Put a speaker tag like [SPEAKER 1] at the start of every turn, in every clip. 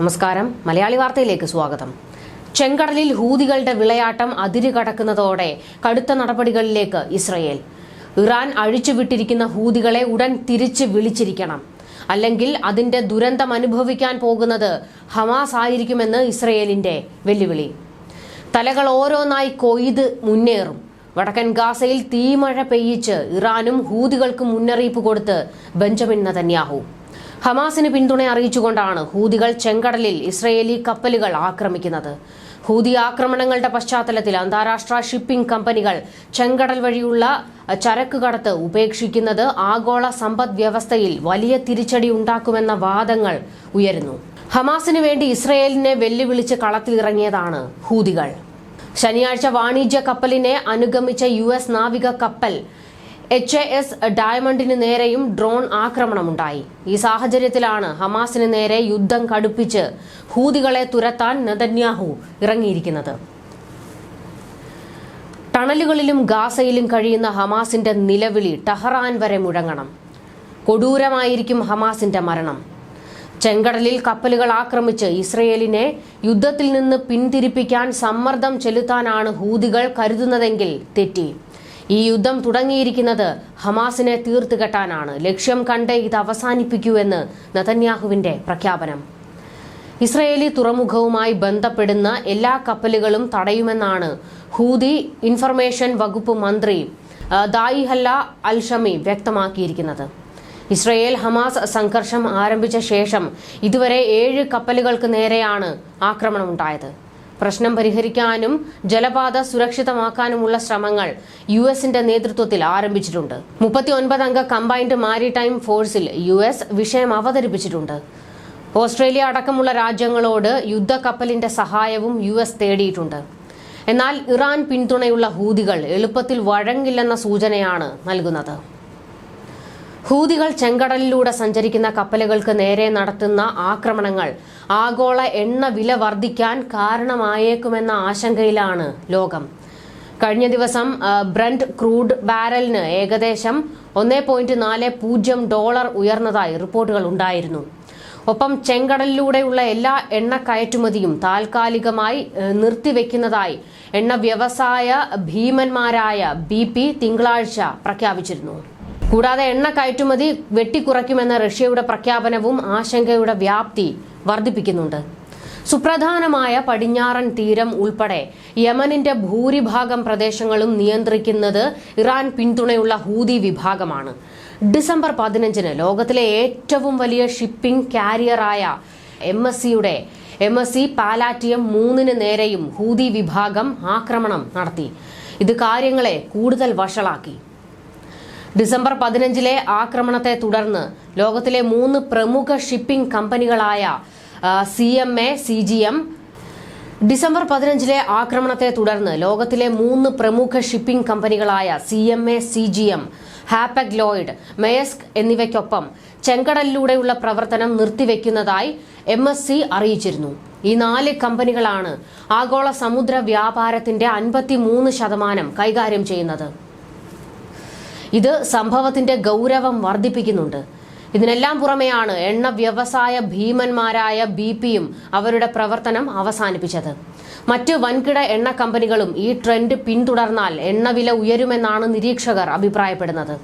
[SPEAKER 1] നമസ്കാരം. മലയാളി വാർത്തയിലേക്ക് സ്വാഗതം. ചെങ്കടലിൽ ഹൂതികളുടെ വിളയാട്ടം അതിരുകടക്കുന്നതോടെ കടുത്ത നടപടികളിലേക്ക് ഇസ്രയേൽ. ഇറാൻ അഴിച്ചുവിട്ടിരിക്കുന്ന ഹൂതികളെ ഉടൻ തിരിച്ച് വിളിച്ചിരിക്കണം. അല്ലെങ്കിൽ അതിന്റെ ദുരന്തം അനുഭവിക്കാൻ പോകുന്നത് ഹമാസ് ആയിരിക്കുമെന്ന് ഇസ്രയേലിന്റെ വെല്ലുവിളി. തലകൾ ഓരോന്നായി കൊയ്ത് മുന്നേറും. വടക്കൻ ഗാസയിൽ തീമഴ പെയ്യിച്ച് ഇറാനും ഹൂതികൾക്കും മുന്നറിയിപ്പ് കൊടുത്ത് ബെഞ്ചമിൻ നതന്യാഹു. ഹമാസിന് പിന്തുണ അറിയിച്ചുകൊണ്ടാണ് ഹൂതികൾ ചെങ്കടലിൽ ഇസ്രയേലി കപ്പലുകൾ ആക്രമിക്കുന്നത്. ഹൂതി ആക്രമണങ്ങളുടെ പശ്ചാത്തലത്തിൽ അന്താരാഷ്ട്ര ഷിപ്പിംഗ് കമ്പനികൾ ചെങ്കടൽ വഴിയുള്ള ചരക്ക് കടത്ത് ഉപേക്ഷിക്കുന്നത് ആഗോള സമ്പദ് വ്യവസ്ഥയിൽ വലിയ തിരിച്ചടി ഉണ്ടാക്കുമെന്ന വാദങ്ങൾ ഉയരുന്നു. ഹമാസിന് വേണ്ടി ഇസ്രയേലിനെ വെല്ലുവിളിച്ച് കളത്തിലിറങ്ങിയതാണ് ഹൂതികൾ. ശനിയാഴ്ച വാണിജ്യ കപ്പലിനെ അനുഗമിച്ച യു എസ് നാവിക കപ്പൽ എച്ച് എ എസ് ഡയമണ്ടിന് നേരെയും ഡ്രോൺ ആക്രമണമുണ്ടായി. ഈ സാഹചര്യത്തിലാണ് ഹമാസിന് നേരെ യുദ്ധം കടുപ്പിച്ച് ഹൂതികളെ തുരത്താൻ നെതന്യാഹു ഇറങ്ങിയിരിക്കുന്നത്. ടണലുകളിലും ഗാസയിലും കഴിയുന്ന ഹമാസിന്റെ നിലവിളി ടഹറാൻ വരെ മുഴങ്ങണം. കൊടൂരമായിരിക്കും ഹമാസിന്റെ മരണം. ചെങ്കടലിൽ കപ്പലുകൾ ആക്രമിച്ച് ഇസ്രയേലിനെ യുദ്ധത്തിൽ നിന്ന് പിന്തിരിപ്പിക്കാൻ സമ്മർദ്ദം ചെലുത്താനാണ് ഹൂതികൾ കരുതുന്നതെങ്കിൽ തെറ്റി. ഈ യുദ്ധം തുടങ്ങിയിരിക്കുന്നത് ഹമാസിനെ തീർത്തുകെട്ടാനാണ് ലക്ഷ്യം കണ്ട് ഇത് അവസാനിപ്പിക്കൂ എന്ന് നതന്യാഹുവിന്റെ പ്രഖ്യാപനം. ഇസ്രയേലി തുറമുഖവുമായി ബന്ധപ്പെടുന്ന എല്ലാ കപ്പലുകളും തടയുമെന്നാണ് ഹൂദി ഇൻഫർമേഷൻ വകുപ്പ് മന്ത്രി ദായിഹല്ല അൽഷമി വ്യക്തമാക്കിയിരിക്കുന്നത്. ഇസ്രയേൽ ഹമാസ് സംഘർഷം ആരംഭിച്ച ശേഷം ഇതുവരെ ഏഴ് കപ്പലുകൾക്ക് നേരെയാണ് ആക്രമണമുണ്ടായത്. പ്രശ്നം പരിഹരിക്കാനും ജലപാത സുരക്ഷിതമാക്കാനുമുള്ള ശ്രമങ്ങൾ യു എസിന്റെ നേതൃത്വത്തിൽ ആരംഭിച്ചിട്ടുണ്ട്. മുപ്പത്തിയൊൻപത് അംഗ കമ്പൈൻഡ് മാരിടൈം ഫോഴ്സിൽ യു എസ് വിഷയം അവതരിപ്പിച്ചിട്ടുണ്ട്. ഓസ്ട്രേലിയ അടക്കമുള്ള രാജ്യങ്ങളോട് യുദ്ധക്കപ്പലിന്റെ സഹായവും യു എസ് തേടിയിട്ടുണ്ട്. എന്നാൽ ഇറാൻ പിന്തുണയുള്ള ഹൂതികൾ എളുപ്പത്തിൽ വഴങ്ങില്ലെന്ന സൂചനയാണ് നൽകുന്നത്. ഹൂതികൾ ചെങ്കടലിലൂടെ സഞ്ചരിക്കുന്ന കപ്പലുകൾക്ക് നേരെ നടത്തുന്ന ആക്രമണങ്ങൾ. ആഗോള എണ്ണ വില വർദ്ധിക്കാൻ കാരണമായേക്കുമെന്ന ആശങ്കയിലാണ് ലോകം. കഴിഞ്ഞ ദിവസം ബ്രണ്ട് ക്രൂഡ് ബാരലിന് ഏകദേശം ഒന്നേ പോയിന്റ് നാല് പൂജ്യം ഡോളർ ഉയർന്നതായി റിപ്പോർട്ടുകൾ ഉണ്ടായിരുന്നു. ഒപ്പം ചെങ്കടലിലൂടെയുള്ള എല്ലാ എണ്ണ കയറ്റുമതിയും താൽക്കാലികമായി നിർത്തിവെക്കുന്നതായി എണ്ണ വ്യവസായ ഭീമന്മാരായ ബി തിങ്കളാഴ്ച പ്രഖ്യാപിച്ചിരുന്നു. കൂടാതെ എണ്ണ കയറ്റുമതി വെട്ടിക്കുറയ്ക്കുമെന്ന റഷ്യയുടെ പ്രഖ്യാപനവും ആശങ്കയുടെ വ്യാപ്തി വർദ്ധിപ്പിക്കുന്നുണ്ട്. സുപ്രധാനമായ പടിഞ്ഞാറൻ തീരം ഉൾപ്പെടെ യമനിന്റെ ഭൂരിഭാഗം പ്രദേശങ്ങളും നിയന്ത്രിക്കുന്നത് ഇറാൻ പിന്തുണയുള്ള ഹൂതി വിഭാഗമാണ്. ഡിസംബർ പതിനഞ്ചിന് ലോകത്തിലെ ഏറ്റവും വലിയ ഷിപ്പിംഗ് കാരിയറായ എം എസ് സിയുടെ എം എസ് സി പാലാറ്റിയം മൂന്നിന് നേരെയും ഹൂതി വിഭാഗം ആക്രമണം നടത്തി. ഇത് കാര്യങ്ങളെ കൂടുതൽ വഷളാക്കി. ഡിസംബർ പതിനഞ്ചിലെ ആക്രമണത്തെ തുടർന്ന് ലോകത്തിലെ മൂന്ന് പ്രമുഖ shipping കമ്പനികളായ C M A C G M December പതിനഞ്ചിലെ ആക്രമണത്തെ തുടർന്ന് ലോകത്തിലെ മൂന്ന് പ്രമുഖ shipping കമ്പനികളായ C M A C G M Hapag Lloyd Maersk എന്നിവയ്ക്കൊപ്പം ചെങ്കടലിലൂടെയുള്ള പ്രവർത്തനം നിർത്തിവെക്കുന്നതായി എം എസ് സി അറിയിച്ചിരുന്നു. ഈ നാല് കമ്പനികളാണ് ആഗോള സമുദ്ര വ്യാപാരത്തിന്റെ അൻപത്തിമൂന്ന് ശതമാനം കൈകാര്യം ചെയ്യുന്നത്. ഇത് സംഭവത്തിന്റെ ഗൗരവം വർദ്ധിപ്പിക്കുന്നുണ്ട്. ഇതിനെല്ലാം പുറമെയാണ് എണ്ണ വ്യവസായ ഭീമന്മാരായ ബി പിയും അവരുടെ പ്രവർത്തനം അവസാനിപ്പിച്ചത്. മറ്റ് വൻകിട എണ്ണ കമ്പനികളും ഈ ട്രെൻഡ് പിന്തുടർന്നാൽ എണ്ണവില ഉയരുമെന്നാണ് നിരീക്ഷകർ അഭിപ്രായപ്പെടുന്നത്.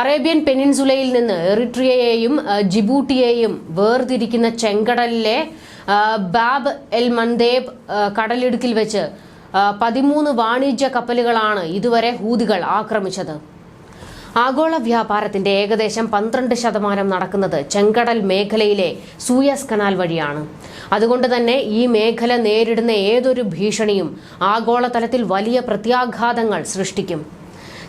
[SPEAKER 1] അറേബ്യൻ പെനിൻസുലയിൽ നിന്ന് എറിട്രിയയെയും ജിബൂട്ടിയെയും വേർതിരിക്കുന്ന ചെങ്കടലിലെ ബാബ് എൽ മന്ദേബ് കടലിടുക്കിൽ വെച്ച് പതിമൂന്ന് വാണിജ്യ കപ്പലുകളാണ് ഇതുവരെ ഹൂതികൾ ആക്രമിച്ചത്. ആഗോള വ്യാപാരത്തിന്റെ ഏകദേശം പന്ത്രണ്ട് ശതമാനം നടക്കുന്നത് ചെങ്കടൽ മേഖലയിലെ സൂയസ് കനാൽ വഴിയാണ്. അതുകൊണ്ട് തന്നെ ഈ മേഖല നേരിടുന്ന ഏതൊരു ഭീഷണിയും ആഗോളതലത്തിൽ വലിയ പ്രത്യാഘാതങ്ങൾ സൃഷ്ടിക്കും.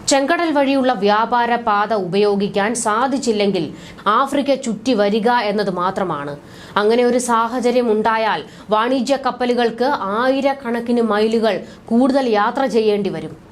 [SPEAKER 1] ചെങ്കടൽ വഴിയുള്ള വ്യാപാര പാത ഉപയോഗിക്കാൻ സാധിച്ചില്ലെങ്കിൽ ആഫ്രിക്ക ചുറ്റി വരിക എന്നത് മാത്രമാണ്. അങ്ങനെ ഒരു സാഹചര്യം ഉണ്ടായാൽ വാണിജ്യ കപ്പലുകൾക്ക് ആയിരക്കണക്കിന് മൈലുകൾ കൂടുതൽ യാത്ര ചെയ്യേണ്ടി വരും.